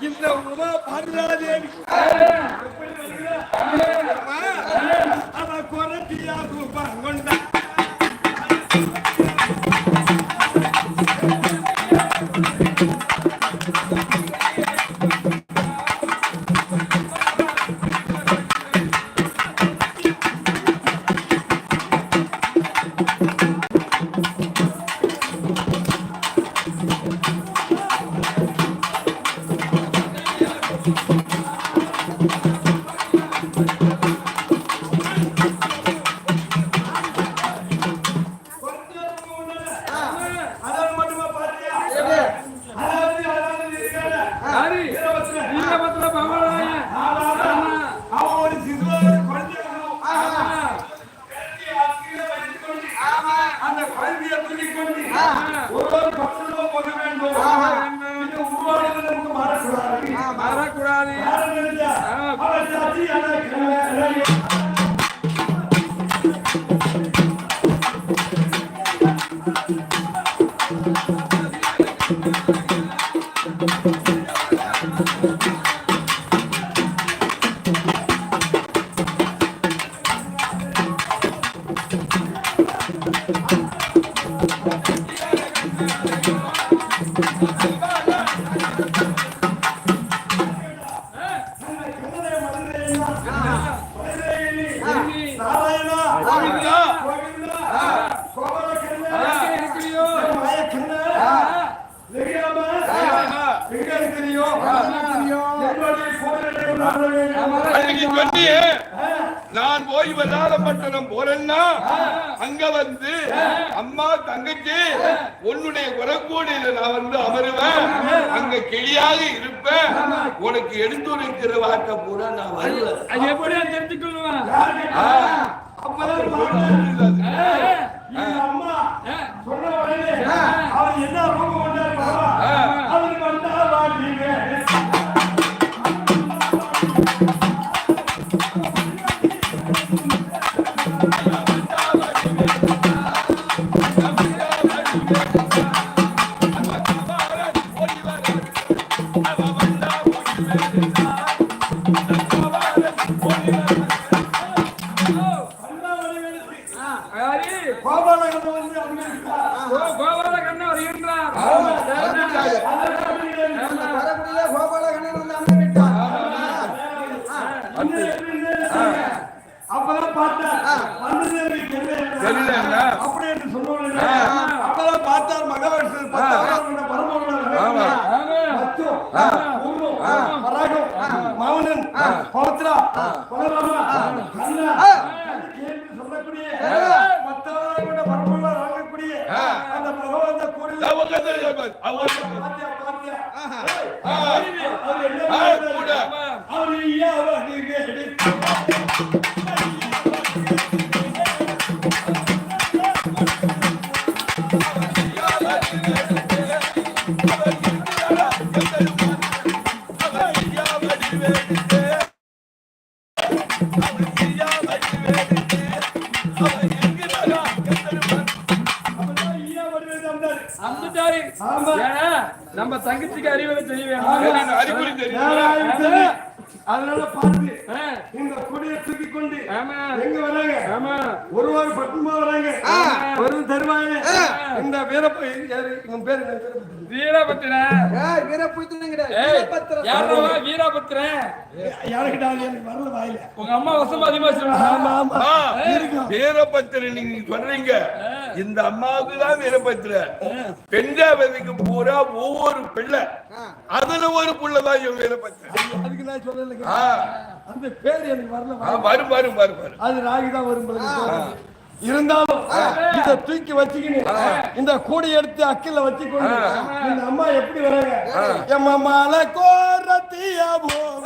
இந்த உமா பார்வதாதேவி あり சொன்னியே நான் போய் வல்லாளப்பட்டணம் போறேன்னா அங்க வந்து அம்மா தங்கச்சி உன்னுடைய உறக்கூடையில நான் வந்து அமருவேன். அங்க கிளியாக இருப்பேன். உனக்கு எடுத்துரைக்கிற வார்த்தை பூரா நான் வருவேன். அது எப்படி தெரிஞ்சுக்கொள்ளுவேன் அப்பதான் அம்மா சொன்ன உடனே அவர் என்ன ரூபம் கொண்டாரு? அவருக்கு வந்தா வாடிங்க. அப்பதான் பார்த்தேன். அப்படி என்று சொன்னோடனே, அப்பதான் பார்த்தார் மகவர்ஷன் பத்தாவதான மௌனன், பௌத்ரா, பலராமா, கண்ணா, என்று சொல்லக்கூடிய பத்தாவதான பரமகுணர் ஆகக்கூடிய அந்த பகவந்த கோடியில் நம்ம தங்கச்சிக்கு அறிவுரை என்ன வேணும் அறிகுறி தெரியும் அதனால பார்த்து ஆ, இந்த கொடியை தூக்கி கொண்டு ஆமா. எங்க வராங்க? ஆமா. ஒருவர் பட்டமா வராங்க. ஒரு தருவாங்க. இந்த வீரப்ப யாரு? இவன் பேரு வீரபத்திரன் நீங்க சொல்றீங்க. இந்த அம்மாவுக்கு தான் வீரபத்திரன் பெஞ்சாவதிக்கு பூரா ஒவ்வொரு பிள்ளை. அதுல ஒரு புள்ள தான் இவன் வீரபத்திரன் அதுக்கு நான் சொல்லலைங்க ஆ, அந்த பேர் எனக்கு வரல வரும் வரும் வரும் வரும். அது ராகி தான் வரும் போல இருக்கு. இருந்தாலும் இத தூக்கி வச்சுக்கின்னு இந்த கூடை எடுத்து அக்கில வச்சுக்கொண்டு இந்த அம்மா எப்படி வராங்க? எம்ம மாலை கோரத்தியா போக